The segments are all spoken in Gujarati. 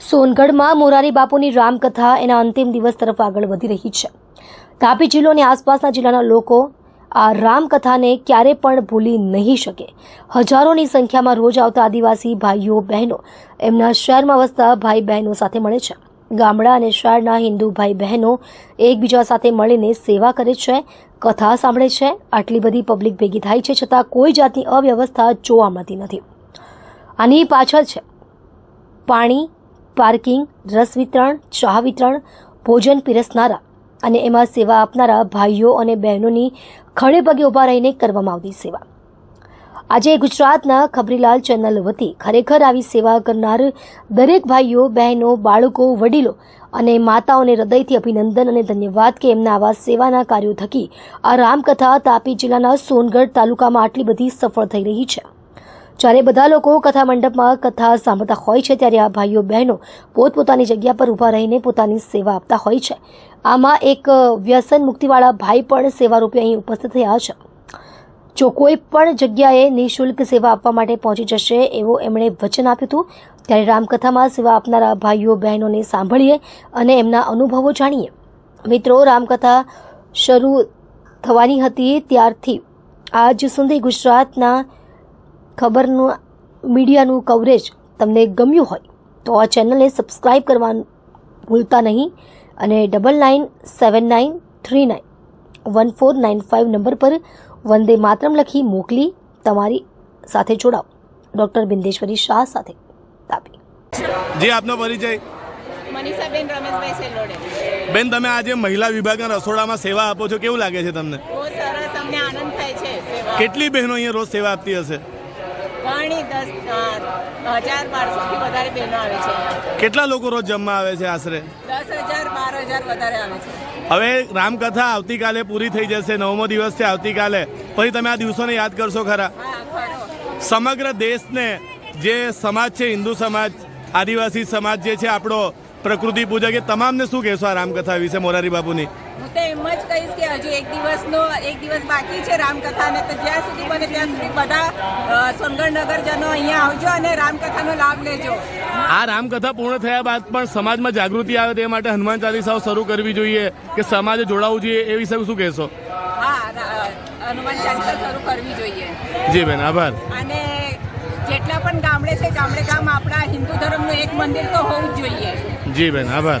સોનગઢમાં મોરારી બાપુની રામકથા એના અંતિમ દિવસ તરફ આગળ વધી રહી છે. તાપી જિલ્લો અને આસપાસના જિલ્લાના લોકો આ રામકથાને ક્યારે પણ ભૂલી નહીં શકે. હજારોની સંખ્યામાં રોજ આવતા આદિવાસી ભાઈઓ, બહેનો એમના શહેરમાં વસતા ભાઈ બહેનો સાથે મળે છે. ગામડા અને શહેરના હિન્દુ ભાઈ બહેનો એકબીજા સાથે મળીને સેવા કરે છે, કથા સાંભળે છે. આટલી બધી પબ્લિક ભેગી થાય છે છતાં કોઈ જાતની અવ્યવસ્થા જોવા મળતી નથી. આની પાછળ છે. પાણી પાર્કિંગ, રસ વિતરણ, ચા વિતરણ, ભોજન પીરસનારા અને એમાં સેવા આપનારા ભાઈઓ અને બહેનોની ખડે પગે ઊભા રહીને કરવામાં આવતી સેવા. આજે ગુજરાતના ખબરીલાલ ચેનલ વતી ખરેખર આવી સેવા કરનાર દરેક ભાઈઓ, બહેનો, બાળકો, વડીલો અને માતાઓને હૃદયથી અભિનંદન અને ધન્યવાદ કે એમના આવા સેવાના કાર્યો થકી આ રામકથા તાપી જિલ્લાના સોનગઢ તાલુકામાં આટલી બધી સફળ થઈ રહી છે. જ્યારે બધા લોકો કથા મંડપમાં કથા સાંભળતા હોય છે, ત્યારે આ ભાઈઓ બહેનો પોતપોતાની જગ્યા પર ઊભા રહીને પોતાની સેવા આપતા હોય છે. આમાં એક વ્યસન મુક્તિવાળા ભાઈ પણ સેવારૂપે અહીં ઉપસ્થિત થયા છે. જો કોઈ પણ જગ્યાએ નિઃશુલ્ક સેવા આપવા માટે પહોંચી જશે, એવો એમણે વચન આપ્યું હતું, ત્યારે રામકથામાં સેવા આપનારા ભાઈઓ બહેનોને સાંભળીએ અને એમના અનુભવો જાણીએ. મિત્રો, રામકથા શરૂ થવાની હતી ત્યારથી. આજ સુધી ગુજરાતના ખબરનું મીડિયાનું કવરેજ તમને ગમ્યું હોય તો આ ચેનલને સબસ્ક્રાઈબ કરવાનું ભૂલતા નહીં અને double nine seven nine three nine one four nine five number પર વંદે માતરમ લખી મોકલી તમારી સાથે જોડાઓ. ડૉક્ટર બિંદેશ્વરી શાહ સાથે તાપી. જી આપનો પરિચય. મનીષાબેન રમેશભાઈ સેલોડે. બેન તમે આજે મહિલા વિભાગના રસોડામાં સેવા આપો છો કેવું લાગે છે તમને? બહુ સરસ અમને આનંદ થાય છે કેટલી બહેનો અહીંયા રોજ સેવા આપતી હશે? ઘણી દસ હજાર બારસોથી વધારે બહેનો આવે છે. કેટલા લોકો રોજ જમવા આવે છે આશરે? દસ હજાર બાર હજાર વધારે આવે છે. હવે રામકથા આવતીકાલે પૂરી થઈ જશે નવમો દિવસ છે આવતીકાલે. પછી તમે આ દિવસોને યાદ કરશો ખરા. સમગ્ર દેશને જે સમાજ છે હિન્દુ સમાજ આદિવાસી સમાજ જે છે આપણો પ્રકૃતિ પૂજક એ તમામને શું કહેશો આ રામકથા વિશે મોરારી બાપુની? હું તો એમ જ કહીશ કે હજુ એક દિવસનો એક દિવસ બાકી છે રામકથાને. તો જ્યાં સુધી બને ત્યાં સુધી બધા સોનગઢ નગરજનો અહીંયા આવજો અને રામકથાનો લાભ લેજો. આ રામકથા પૂર્ણ થયા બાદ પણ સમાજમાં જાગૃતિ આવે તે માટે હનુમાન ચાલીસાઓ શરૂ કરવી જોઈએ કે સમાજે જોડાવવું જોઈએ એ વિશે શું કહેશો? હા હનુમાન ચાલીસા શરૂ કરવી જોઈએ. જી બેન આભાર. અને જેટલા પણ ગામડે છે ગામડે ગામ આપણા હિન્દુ ધર્મનું એક મંદિર તો હોવું જ જોઈએ. જી બેન આભાર.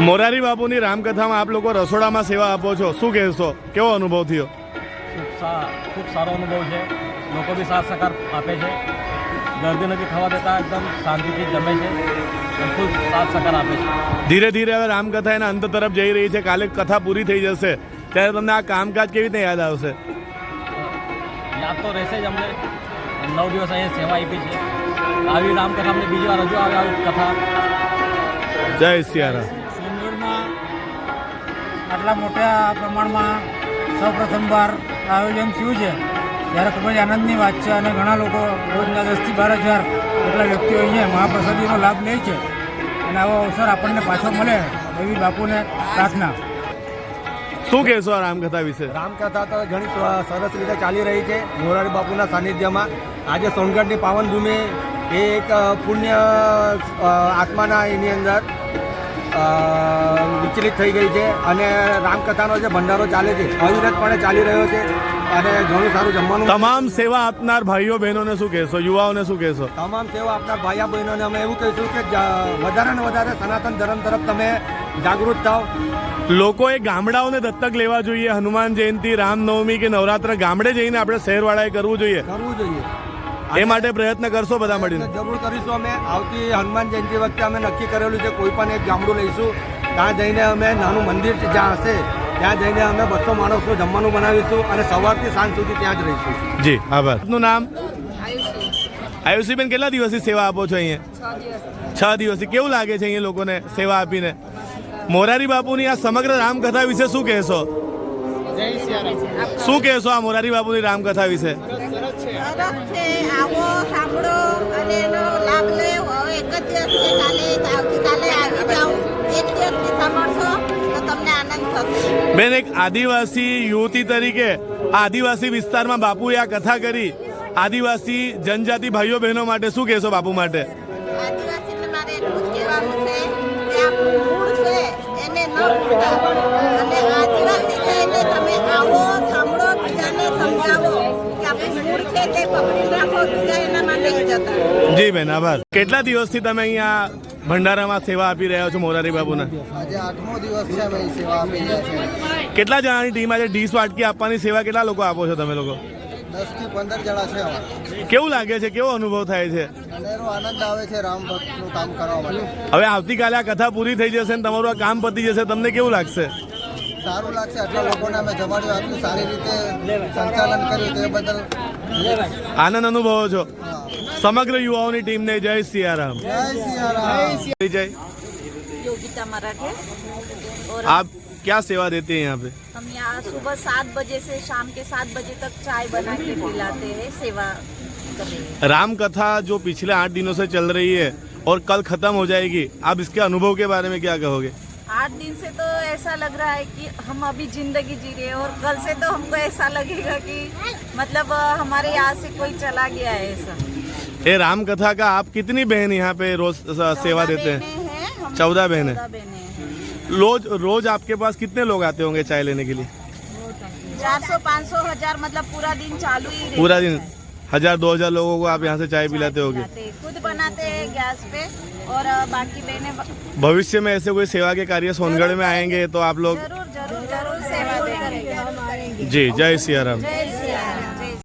મોરારી બાપુની રામકથામાં આપ લોકો રસોડામાં સેવા આપો છો. શું કહેશો? કેવો અનુભવ થયો? ખૂબ સારો અનુભવ છે. લોકો બી સાથ સહકાર આપે છે. દર્દી નથી થવા દેતા એકદમ શાંતિથી જમે છે ખૂબ સાથ સહકાર આપે છે. ધીરે ધીરે હવે રામકથા એના અંત તરફ જઈ રહી છે. કાલે કથા પૂરી થઈ જશે. ત્યારે તમને આ કામકાજ કેવી રીતે યાદ આવશે? યાદ તો રહેશે જ અમને. નવ દિવસ અહીંયા સેવા આપી છે. આવી રામકથા અમને બીજી વાર હજુ આવે આવી કથા. જય સિયારામ. આટલા મોટા પ્રમાણમાં સૌપ્રથમવાર આયોજન થયું છે. ત્યારે ખૂબ જ આનંદની વાત છે અને ઘણા લોકો રોજના દસથી બાર હજાર એટલા વ્યક્તિઓ અહીંયા મહાપ્રસાદીનો લાભ લે છે. અને આવો અવસર આપણને પાછો મળે એવી બાપુને પ્રાર્થના. શું કહેશો આ રામકથા વિશે? રામકથા તો ઘણી સરસ રીતે ચાલી રહી છે મોરારી બાપુના સાનિધ્યમાં. આજે સોનગઢની પાવન ભૂમિ એ એક પુણ્ય આત્માના એની અંદર વિચલિત થઈ ગઈ છે અને રામકથાનો જે ભંડારો ચાલે છે અવિરતપણે ચાલી રહ્યો છે અને ઘણું સારું જમવાનું. તમામ સેવા આપનાર ભાઈઓ બહેનોને શું કહેશો? યુવાઓને શું કહેશો? તમામ સેવા આપનાર ભાઈઓ બહેનોને અમે એવું કહીશું કે વધારે ને વધારે સનાતન ધર્મ તરફ તમે જાગૃત થાવ. લોકોએ ગામડાઓને દત્તક લેવા જોઈએ હનુમાન જયંતિ રામનવમી કે નવરાત્ર ગામડે જઈને આપણે શહેરવાળાએ કરવું જોઈએ. કરવું જોઈએ. એ માટે પ્રયત્ન કરશો બધા મળીને. જરૂર કરીશું અમે. આવતી હનુમાન જયંતિ વખતે અમે નક્કી કરેલું છે કોઈ પણ એક ગામડું લઈશું. ત્યાં જઈને અમે નાનું મંદિર જ્યાં હશે ત્યાં જઈને અમે બસો માણસનું જમવાનું બનાવીશું અને સવારથી સાંજ સુધી ત્યાં જ રહીશું. જી આભાર. આપનું નામ? આયુષી આયુષીબેન કેટલા દિવસથી સેવા આપો છો અહીંયા? છ છ દિવસથી. કેવું લાગે છે અહીંયા લોકોને સેવા આપીને? મોરારી બાપુની આ સમગ્ર રામકથા વિશે શું કહેશો? શું કહેશો આ મોરારી બાપુની રામકથા વિશે? આવો સાંભળો અને એનો લાભ લેવો હવે એક જ દિવસ કાલે આવતીકાલે આવી જાઓ. એક દિવસથી સાંભળશો તો તમને આનંદ થશે. બેન એક આદિવાસી યુવતી તરીકે આ આદિવાસી વિસ્તારમાં બાપુએ આ કથા કરી. આદિવાસી જનજાતિ ભાઈઓ બહેનો માટે શું કહેશો બાપુ માટે? આદિવાસી મારે એટલું જ કહેવાનું છે જી બેન આભાર. કેટલા દિવસથી તમે અહીંયા ભંડારામાં સેવા આપી રહ્યા છો મોરારી બાબુ આજે આઠમો દિવસ છે અમે સેવા આપી રહ્યા છે. કેટલા જણાની ટીમ આજે ડીશ વાટકી આપવાની સેવા કેટલા લોકો આપો છો તમે લોકો? દસથી પંદર જણા છે કેવું લાગે છે? કેવો અનુભવ થાય છે? આનંદ આવે છે રામ ભક્તનું કામ કરવા માટે. હવે આવતીકાલે આ કથા પૂરી થઈ જશે ને તમારું આ કામ પતી જશે તમને કેવું લાગશે? સારું લાગશે આટલા લોકોને અમે જમાડ્યું આટલું સારી રીતે સંચાલન કર્યું તે બદલ આનંદ અનુભવો છો હા. સમગ્ર યુવાઓની ટીમને જય સિયારામ જય સિયારામ जय योगिता मराठे और आप क्या सेवा देते हैं यहाँ पे हम यहाँ सुबह सात बजे से शाम के सात बजे तक चाय बना के पिलाते हैं सेवा कर रहे हैं राम कथा जो पिछले आठ दिनों से चल रही है और कल खत्म हो जाएगी आप इसके अनुभव के बारे में क्या कहोगे आठ दिन से तो ऐसा लग रहा है कि हम अभी ज़िंदगी जी रहे हैं और कल से तो हमको ऐसा लगेगा कि मतलब हमारे यहाँ से कोई चला गया है ऐसा। ये राम कथा का आप कितनी बहन यहाँ पे रोज सेवा देते हैं? चौदह बहन। है। रोज रोज आपके पास कितने लोग आते होंगे चाय लेने के लिए? चार सौ पाँच सौ हज़ार मतलब पूरा दिन चालू ही पूरा दिन। हज़ार दो हज़ार लोगों को आप यहाँ से चाय पिलाते हो गए खुद बनाते हैं गैस पे और बाकी बहने भविष्य में ऐसे कोई सेवा के कार्य सोनगढ़ में आएँगे तो आप लोग ज़रूर ज़रूर ज़रूर सेवा जी जय सियाराम जय